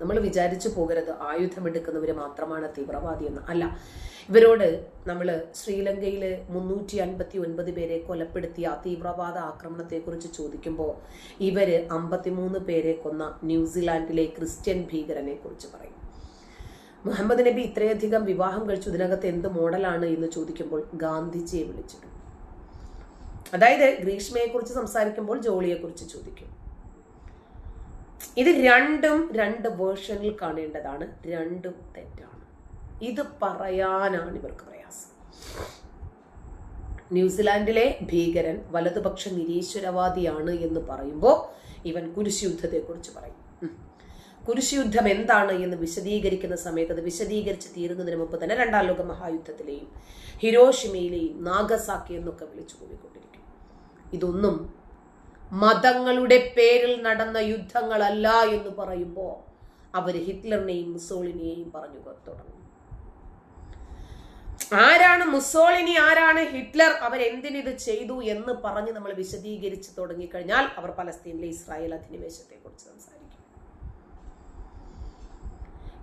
നമ്മൾ വിചാരിച്ചു പോകരുത്. ആയുധമെടുക്കുന്നവർ മാത്രമാണ് തീവ്രവാദി എന്ന്. അല്ല ഇവരോട് നമ്മൾ ശ്രീലങ്കയിൽ മുന്നൂറ്റി അൻപത്തി ഒൻപത് പേരെ കൊലപ്പെടുത്തിയ തീവ്രവാദ ആക്രമണത്തെക്കുറിച്ച് ചോദിക്കുമ്പോൾ ഇവർ അമ്പത്തിമൂന്ന് പേരെ കൊന്ന ന്യൂസിലാൻഡിലെ ക്രിസ്ത്യൻ ഭീകരനെ കുറിച്ച് പറയും. മുഹമ്മദ് നബി ഇത്രയധികം വിവാഹം കഴിച്ചു. ഇതിനകത്ത് എന്ത് മോഡലാണ് എന്ന് ചോദിക്കുമ്പോൾ ഗാന്ധിജിയെ വിളിച്ചിടും അതായത് ഗ്രീഷ്മയെക്കുറിച്ച് സംസാരിക്കുമ്പോൾ ജോളിയെക്കുറിച്ച് ചോദിക്കും. ഇത് രണ്ടും രണ്ട് വേർഷനിൽ കാണേണ്ടതാണ്. രണ്ടും തെറ്റാണ്. ഇത് പറയാനാണ് ഇവർക്ക് പ്രയാസം. ന്യൂസിലാൻഡിലെ ഭീകരൻ വലതുപക്ഷ നിരീശ്വരവാദിയാണ് എന്ന് പറയുമ്പോൾ ഇവൻ കുരിശുയുദ്ധത്തെക്കുറിച്ച് പറയും. കുരിശുയുദ്ധം എന്താണ് എന്ന് വിശദീകരിക്കുന്ന സമയത്ത് അത് വിശദീകരിച്ച് തീരുന്നതിന് മുമ്പ് തന്നെ രണ്ടാം ലോക മഹായുദ്ധത്തിലെയും ഹിരോഷിമയിലെയും നാഗസാക്കി എന്നൊക്കെ വിളിച്ചു കൂടിക്കൊണ്ടിരിക്കും. ഇതൊന്നും മതങ്ങളുടെ പേരിൽ നടന്ന യുദ്ധങ്ങളല്ല എന്ന് പറയുമ്പോൾ അവർ ഹിറ്റ്ലറിനെയും മുസോളിനെയും പറഞ്ഞു തുടങ്ങും. ആരാണ് മുസോളിനി ആരാണ് ഹിറ്റ്ലർ അവരെന്തിനിത് ചെയ്തു എന്ന് പറഞ്ഞ് നമ്മൾ വിശദീകരിച്ച് തുടങ്ങിക്കഴിഞ്ഞാൽ അവർ പലസ്തീനിലെ ഇസ്രായേൽ അധിനിവേശത്തെ കുറിച്ച് സംസാരിക്കും.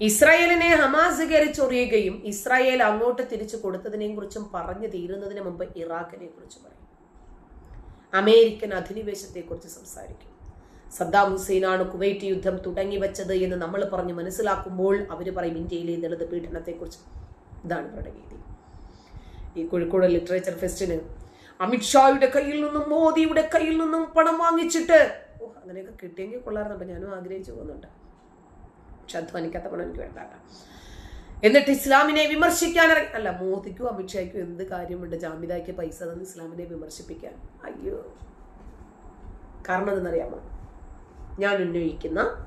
ഇസ്രായേലിനെ ഹമാസ് കയറിച്ചൊറിയുകയും ഇസ്രായേൽ അങ്ങോട്ട് തിരിച്ചു കൊടുത്തതിനെയും കുറിച്ചും പറഞ്ഞു തീരുന്നതിന് മുമ്പ് ഇറാഖിനെ കുറിച്ച് പറയും. അമേരിക്കൻ അധിനിവേശത്തെക്കുറിച്ച് സംസാരിക്കും. സദ്ദാം ഹുസൈനാണ് കുവൈറ്റ് യുദ്ധം തുടങ്ങി വെച്ചത് എന്ന് നമ്മൾ പറഞ്ഞ് മനസ്സിലാക്കുമ്പോൾ അവർ പറയും ഇന്ത്യയിലെ ദളിത് പീഡനത്തെക്കുറിച്ച്. ഇതാണ് ഇവരുടെ രീതി. ഈ കോഴിക്കോട് ലിറ്ററേച്ചർ ഫെസ്റ്റിന് അമിത്ഷായുടെ കയ്യിൽ നിന്നും മോദിയുടെ കയ്യിൽ നിന്നും പണം വാങ്ങിച്ചിട്ട്. ഓ അങ്ങനെയൊക്കെ കിട്ടിയെങ്കിൽ കൊള്ളാറുന്നുണ്ട് ഞാനും ആഗ്രഹിച്ചു പോകുന്നുണ്ട്. പക്ഷെ അധ്വാനിക്കാത്ത പണം എനിക്ക് വേണ്ട. എന്നിട്ട് ഇസ്ലാമിനെ വിമർശിക്കാൻ അല്ല മോദിക്കും അമിത്ഷായ്ക്കും എന്ത് കാര്യമുണ്ട്? ജാമിദായ്ക്ക് പൈസ തന്ന് ഇസ്ലാമിനെ വിമർശിപ്പിക്കാൻ. അയ്യോ. കാരണം എന്തെന്നറിയാമോ? ഞാൻ ഉന്നയിക്കുന്ന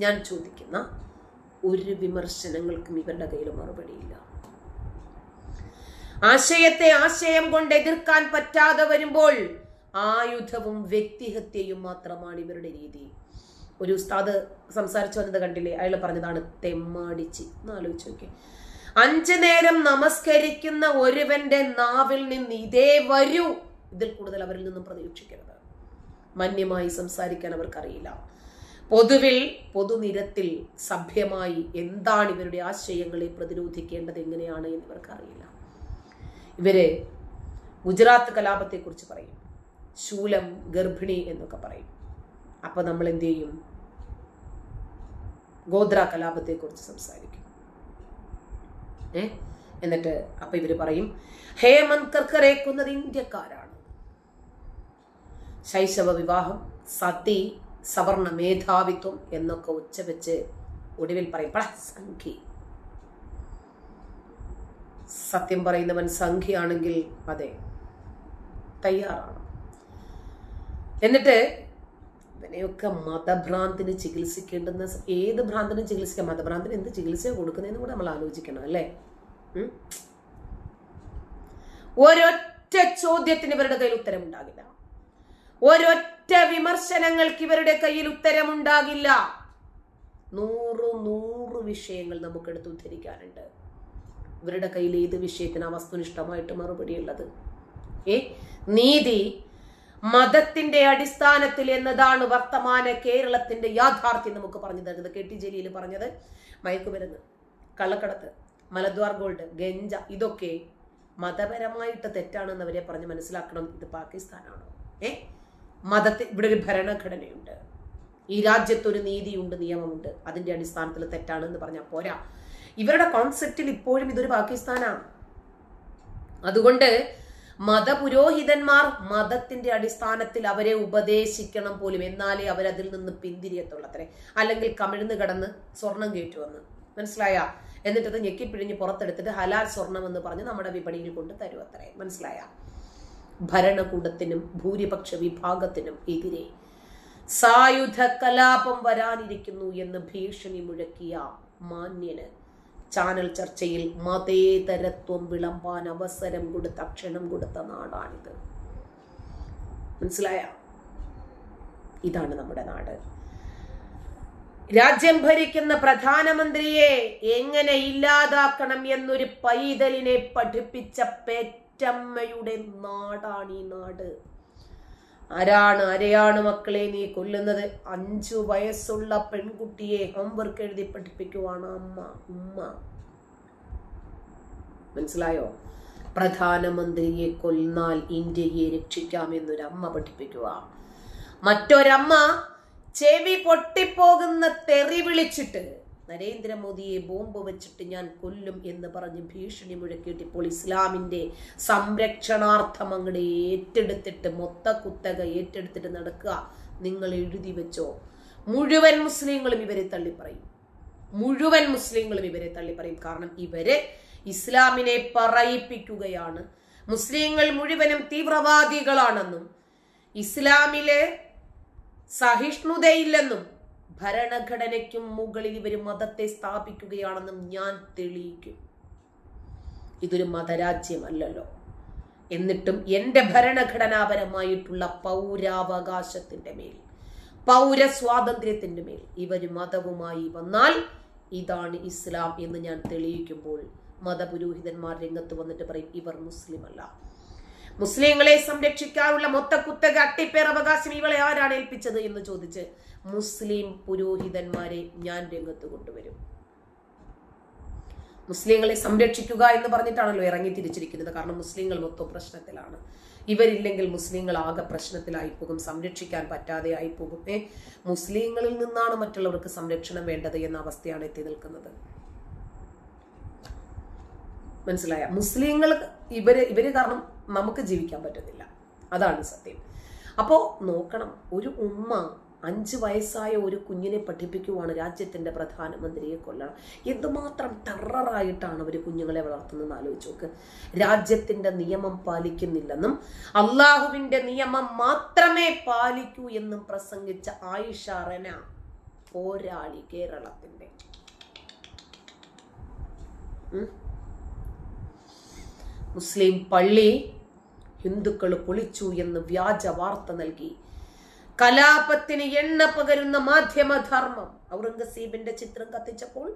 ഞാൻ ചോദിക്കുന്ന ഒരു വിമർശനങ്ങൾക്കും ഇവരുടെ കയ്യിൽ മറുപടിയില്ല. ആശയത്തെ ആശയം കൊണ്ട് എതിർക്കാൻ പറ്റാതെ വരുമ്പോൾ ആയുധവും വ്യക്തിഹത്യയും മാത്രമാണ് ഇവരുടെ രീതി. ഒരു ഉസ്താദ് സംസാരിച്ചു വന്നത് കണ്ടില്ലേ? അയാൾ പറഞ്ഞതാണ് തെമ്മാടിച്ചി. എന്ന് ആലോചിച്ച് നോക്കിയേ. അഞ്ചു നേരം നമസ്കരിക്കുന്ന ഒരുവന്റെ നാവിൽ നിന്ന് ഇതേ വരൂ. ഇതിൽ കൂടുതൽ അവരിൽ നിന്നും പ്രതീക്ഷിക്കരുത്. മാന്യമായി സംസാരിക്കാൻ അവർക്കറിയില്ല. പൊതുവിൽ പൊതുനിരത്തിൽ സഭ്യമായി എന്താണ് ഇവരുടെ ആശയങ്ങളെ പ്രതിരോധിക്കേണ്ടത് എങ്ങനെയാണ് എന്ന് ഇവർക്കറിയില്ല. ഇവർ ഗുജറാത്ത് കലാപത്തെക്കുറിച്ച് പറയും. ശൂലം ഗർഭിണി എന്നൊക്കെ പറയും. അപ്പൊ നമ്മൾ എന്ത് ചെയ്യും ഗോത്ര കലാപത്തെക്കുറിച്ച് സംസാരിക്കും. ഏ? എന്നിട്ട് അപ്പൊ ഇവർ പറയും ഹേമന്ത് കർക്കറെ കൊന്നത് ഇന്ത്യക്കാരാണ്. ശൈശവ വിവാഹം സതി സവർണ മേധാവിത്വം എന്നൊക്കെ ഉച്ചവെച്ച് ഒടുവിൽ പറയും പട സംഖ്യ സത്യം പറയുന്നവൻ സംഖ്യയാണെങ്കിൽ അതെ തയ്യാറാണ്. എന്നിട്ട് ഇവനെയൊക്കെ മതഭ്രാന്തിന് ചികിത്സിക്കേണ്ടുന്ന ഏത് ഭ്രാന്തിനും ചികിത്സിക്കാം. മതഭ്രാന്തിന് എന്ത് ചികിത്സ കൊടുക്കുന്നതെന്ന് കൂടെ നമ്മൾ ആലോചിക്കണം അല്ലേ? ഒരൊറ്റ ചോദ്യത്തിന് ഇവരുടെ കയ്യിൽ ഉത്തരമുണ്ടാകില്ല. ഒരൊറ്റ വിമർശനങ്ങൾക്ക് ഇവരുടെ കയ്യിൽ ഉത്തരമുണ്ടാകില്ല. നൂറ് നൂറ് വിഷയങ്ങൾ നമുക്ക് എടുത്ത് ഉദ്ധരിക്കാനുണ്ട്. ഇവരുടെ കയ്യിൽ ഏത് വിഷയത്തിനാ വസ്തുനിഷ്ഠമായിട്ട് മറുപടി ഉള്ളത് ഏ? നീതി മതത്തിന്റെ അടിസ്ഥാനത്തിൽ എന്നതാണ് വർത്തമാന കേരളത്തിന്റെ യാഥാർത്ഥ്യം നമുക്ക് പറഞ്ഞു തരുന്നത്. കെ ടി ജലീൽ പറഞ്ഞത് മയക്കുമരുന്ന് കള്ളക്കടത്ത് മലദ്വാർ ഗോൾഡ് ഗഞ്ച ഇതൊക്കെ മതപരമായിട്ട് തെറ്റാണെന്ന് അവരെ പറഞ്ഞ് മനസ്സിലാക്കണം. ഇത് പാകിസ്ഥാനാണോ? ഏ? മതത്തിൽ ഇവിടെ ഒരു ഭരണഘടനയുണ്ട്. ഈ രാജ്യത്തൊരു നീതിയുണ്ട് നിയമമുണ്ട്. അതിന്റെ അടിസ്ഥാനത്തിൽ തെറ്റാണെന്ന് പറഞ്ഞാൽ പോരാ. ഇവരുടെ കോൺസെപ്റ്റിൽ ഇപ്പോഴും ഇതൊരു പാകിസ്ഥാനാണ്. അതുകൊണ്ട് മതപുരോഹിതന്മാർ മതത്തിന്റെ അടിസ്ഥാനത്തിൽ അവരെ ഉപദേശിക്കണം പോലും. എന്നാലേ അവരതിൽ നിന്ന് പിന്തിരിയത്തുള്ളത്രേ. അല്ലെങ്കിൽ കമിഴ്ന്ന് കടന്ന് സ്വർണം കയറ്റുമെന്ന് മനസ്സിലായ? എന്നിട്ട് അത് ഞെക്കിപ്പിഴിഞ്ഞ് പുറത്തെടുത്തിട്ട് ഹലാൽ സ്വർണം എന്ന് പറഞ്ഞ് നമ്മുടെ വിപണിയിൽ കൊണ്ട് തരുവത്രേ. മനസ്സിലായ? ഭരണകൂടത്തിനും ഭൂരിപക്ഷ വിഭാഗത്തിനും എതിരെ സായുധ കലാപം വരാനിരിക്കുന്നു എന്ന് ഭീഷണി മുഴക്കിയ മാന്യന് ചാനൽ ചർച്ചയിൽ മതേതരത്വം വിളമ്പാൻ അവസരം കൊടുത്ത ക്ഷണം കൊടുത്ത നാടാണിത്. മനസ്സിലായ? ഇതാണ് നമ്മുടെ നാട്. രാജ്യം ഭരിക്കുന്ന പ്രധാനമന്ത്രിയെ എങ്ങനെ ഇല്ലാതാക്കണം എന്നൊരു പൈതലിനെ പഠിപ്പിച്ച പെറ്റമ്മയുടെ നാടാണ് ഈ നാട്. ആരാണ് ആരെയാണ് മക്കളെ നീ കൊല്ലുന്നത്? അഞ്ചു വയസ്സുള്ള പെൺകുട്ടിയെ ഹോംവർക്ക് എഴുതി പഠിപ്പിക്കുവാണ് അമ്മ. ഉമ്മ. മനസ്സിലായോ? പ്രധാനമന്ത്രിയെ കൊന്നാൽ ഇന്ത്യയെ രക്ഷിക്കാമെന്നൊരമ്മ പഠിപ്പിക്കുക മറ്റൊരമ്മ ചെവി പൊട്ടിപ്പോകുന്ന തെറി വിളിച്ചിട്ട് നരേന്ദ്രമോദിയെ ബോംബ് വെച്ചിട്ട് ഞാൻ കൊല്ലും എന്ന് പറഞ്ഞ് ഭീഷണി മുഴക്കിയിട്ട് ഇപ്പോൾ ഇസ്ലാമിന്റെ സംരക്ഷണാർത്ഥം അങ്ങടെ ഏറ്റെടുത്തിട്ട് മൊത്ത കുത്തക ഏറ്റെടുത്തിട്ട് നടക്കുക. നിങ്ങൾ എഴുതി വെച്ചോ. മുഴുവൻ മുസ്ലിങ്ങളും ഇവരെ തള്ളിപ്പറയും. മുഴുവൻ മുസ്ലിങ്ങളും ഇവരെ തള്ളിപ്പറയും. കാരണം ഇവരെ ഇസ്ലാമിനെ പറയിപ്പിക്കുകയാണ്. മുസ്ലിങ്ങൾ മുഴുവനും തീവ്രവാദികളാണെന്നും ഇസ്ലാമിലെ സഹിഷ്ണുതയില്ലെന്നും ഭരണഘടനയ്ക്കും മുകളിൽ ഇവർ മതത്തെ സ്ഥാപിക്കുകയാണെന്നും ഞാൻ തെളിയിക്കും. ഇതൊരു മതരാജ്യമല്ലല്ലോ. എന്നിട്ടും എന്റെ ഭരണഘടനാപരമായിട്ടുള്ള പൗരാവകാശത്തിന്റെ മേൽ പൗരസ്വാതന്ത്ര്യത്തിന്റെ മേൽ ഇവർ മതവുമായി വന്നാൽ ഇതാണ് ഇസ്ലാം എന്ന് ഞാൻ തെളിയിക്കുമ്പോൾ മതപുരോഹിതന്മാർ രംഗത്ത് വന്നിട്ട് പറയും ഇവർ മുസ്ലിം അല്ല മുസ്ലിങ്ങളെ സംരക്ഷിക്കാനുള്ള മൊത്ത കുത്തക അട്ടിപ്പേർ അവകാശം ഇവളെ ആരാണ് ഏൽപ്പിച്ചത് എന്ന് ചോദിച്ച് മുസ്ലിം പുരോഹിതന്മാരെ ഞാൻ രംഗത്ത് കൊണ്ടുവരും. മുസ്ലിങ്ങളെ സംരക്ഷിക്കുക എന്ന് പറഞ്ഞിട്ടാണല്ലോ ഇറങ്ങി തിരിച്ചിരിക്കുന്നത്. കാരണം മുസ്ലിങ്ങൾ മൊത്തം പ്രശ്നത്തിലാണ്. ഇവരില്ലെങ്കിൽ മുസ്ലിങ്ങൾ ആകെ പ്രശ്നത്തിലായി പോകും സംരക്ഷിക്കാൻ പറ്റാതെ ആയി പോകും മുസ്ലിങ്ങളിൽ നിന്നാണ് മറ്റുള്ളവർക്ക് സംരക്ഷണം വേണ്ടത് എന്ന അവസ്ഥയാണ് എത്തി നിൽക്കുന്നത്. മനസ്സിലായ? മുസ്ലിങ്ങൾ ഇവർ ഇവർ കാരണം നമുക്ക് ജീവിക്കാൻ പറ്റുന്നില്ല. അതാണ് സത്യം. അപ്പോൾ നോക്കണം ഒരു ഉമ്മ അഞ്ച് വയസ്സായ ഒരു കുഞ്ഞിനെ പഠിപ്പിക്കുവാണ് രാജ്യത്തിന്റെ പ്രധാനമന്ത്രിയെ കൊല്ലണം. എന്തുമാത്രം ടെററായിട്ടാണ് അവർ കുഞ്ഞുങ്ങളെ വളർത്തുന്നതെന്ന് ആലോചിച്ച് നോക്ക്. രാജ്യത്തിന്റെ നിയമം പാലിക്കുന്നില്ലെന്നും അള്ളാഹുവിന്റെ നിയമം മാത്രമേ പാലിക്കൂ എന്നും പ്രസംഗിച്ച ആയിഷ റന പോരാളി കേരളത്തിന്റെ മുസ്ലിം പള്ളി ഹിന്ദുക്കൾ പൊളിച്ചു എന്ന് വ്യാജ വാർത്ത നൽകി. കലാപത്തിന് എണ്ണ പകരുന്ന മാധ്യമധർമ്മം. ഔറംഗസീബിന്റെ ചിത്രം കത്തിച്ചപ്പോൾ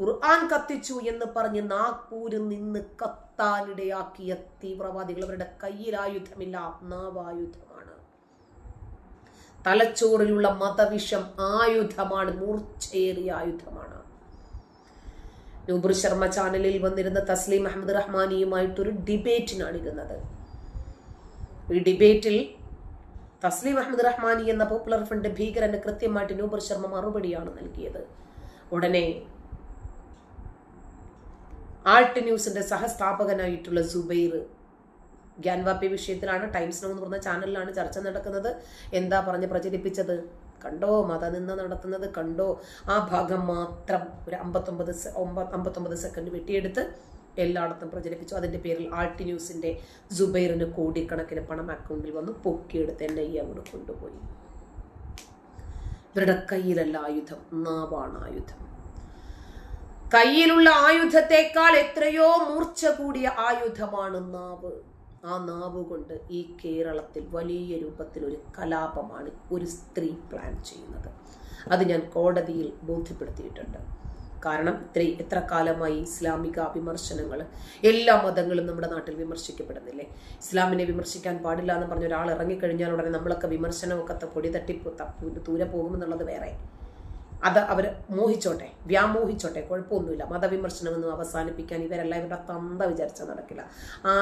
ഖുർആൻ കത്തിച്ചു എന്ന് പറഞ്ഞ് നാഗ്പൂരിൽ നിന്ന് കത്താനിടയാക്കിയ തീവ്രവാദികൾ അവരുടെ കയ്യിൽ ആയുധമില്ല നാവായുധമാണ് തലച്ചോറിലുള്ള മതവിഷം ആയുധമാണ് മൂർച്ചയേറിയ ആയുധമാണ്. നൂബുർ ശർമ്മ ചാനലിൽ വന്നിരുന്ന തസ്ലീം അഹമ്മദ് റഹ്മാനിയുമായിട്ടൊരു ഡിബേറ്റിനാണ് ഇരുന്നത്. ഈ ഡിബേറ്റിൽ തസ്ലീം അഹമ്മദ് റഹ്മാനി എന്ന പോപ്പുലർ ഫ്രണ്ട് ഭീകരന് കൃത്യമായിട്ട് നൂബർ ശർമ്മ മറുപടിയാണ് നൽകിയത്. ഉടനെ ആൾട്ട് ന്യൂസിന്റെ സഹസ്ഥാപകനായിട്ടുള്ള സുബൈർ ഗ്യാൻവാപ്പി വിഷയത്തിലാണ് ടൈംസ് നോ എന്ന് പറഞ്ഞ ചാനലിലാണ് ചർച്ച നടക്കുന്നത്. എന്താ പറഞ്ഞ് പ്രചരിപ്പിച്ചത്? കണ്ടോ? മത നിന്ന് നടത്തുന്നത് കണ്ടോ? ആ ഭാഗം മാത്രം ഒരു അമ്പത്തൊമ്പത് അമ്പത്തൊമ്പത് സെക്കൻഡ് വെട്ടിയെടുത്ത് എല്ലായിടത്തും പ്രചരിപ്പിച്ചു. അതിന്റെ പേരിൽ ആൾട്ടി ന്യൂസിന്റെ ജുബൈറിന് കോടിക്കണക്കിന് പണം അക്കൗണ്ടിൽ വന്ന് പൊക്കിയെടുത്ത് എന്റെ ഈ അങ്ങോട്ട് കൊണ്ടുപോയി. ഇവരുടെ കയ്യിലല്ല ആയുധം നാവാണ് ആയുധം. കയ്യിലുള്ള ആയുധത്തെക്കാൾ എത്രയോ മൂർച്ച കൂടിയ ആയുധമാണ് നാവ്. ആ നാവ് കൊണ്ട് ഈ കേരളത്തിൽ വലിയ രൂപത്തിൽ ഒരു കലാപമാണ് ഒരു സ്ത്രീ പ്ലാൻ ചെയ്യുന്നത്. അത് ഞാൻ കോടതിയിൽ ബോധ്യപ്പെടുത്തിയിട്ടുണ്ട്. കാരണം ഇത്രയും എത്ര കാലമായി ഇസ്ലാമിക വിമർശനങ്ങൾ എല്ലാ മതങ്ങളും നമ്മുടെ നാട്ടിൽ വിമർശിക്കപ്പെടുന്നില്ലേ? ഇസ്ലാമിനെ വിമർശിക്കാൻ പാടില്ല എന്ന് പറഞ്ഞ ഒരാൾ ഇറങ്ങിക്കഴിഞ്ഞാൽ ഉടനെ നമ്മളൊക്കെ വിമർശനമൊക്കെ പൊടി തട്ടി തൂരെ പോകുമെന്നുള്ളത് വേറെ. അത് അവർ മോഹിച്ചോട്ടെ വ്യാമോഹിച്ചോട്ടെ കുഴപ്പമൊന്നുമില്ല. മതവിമർശനമൊന്നും അവസാനിപ്പിക്കാൻ ഇവരെല്ലാം ഇവരുടെ തന്ത വിചാരിച്ചാൽ നടക്കില്ല.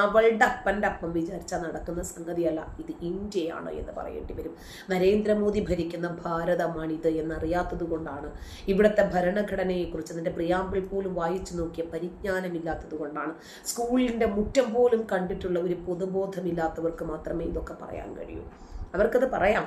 അവളുടെ അപ്പന്റെ അപ്പം വിചാരിച്ചാൽ നടക്കുന്ന സംഗതിയല്ല ഇത് ഇന്ത്യയാണ് എന്ന് പറയേണ്ടി വരും. നരേന്ദ്രമോദി ഭരിക്കുന്ന ഭാരതമാണിത് എന്നറിയാത്തത് കൊണ്ടാണ് ഇവിടുത്തെ ഭരണഘടനയെക്കുറിച്ച് അതിന്റെ പ്രിയാമ്പിൾ പോലും വായിച്ചു നോക്കിയ പരിജ്ഞാനമില്ലാത്തത് കൊണ്ടാണ്. സ്കൂളിന്റെ മുറ്റം പോലും കണ്ടിട്ടുള്ള ഒരു പൊതുബോധമില്ലാത്തവർക്ക് മാത്രമേ ഇതൊക്കെ പറയാൻ കഴിയൂ. അവർക്കത് പറയാം.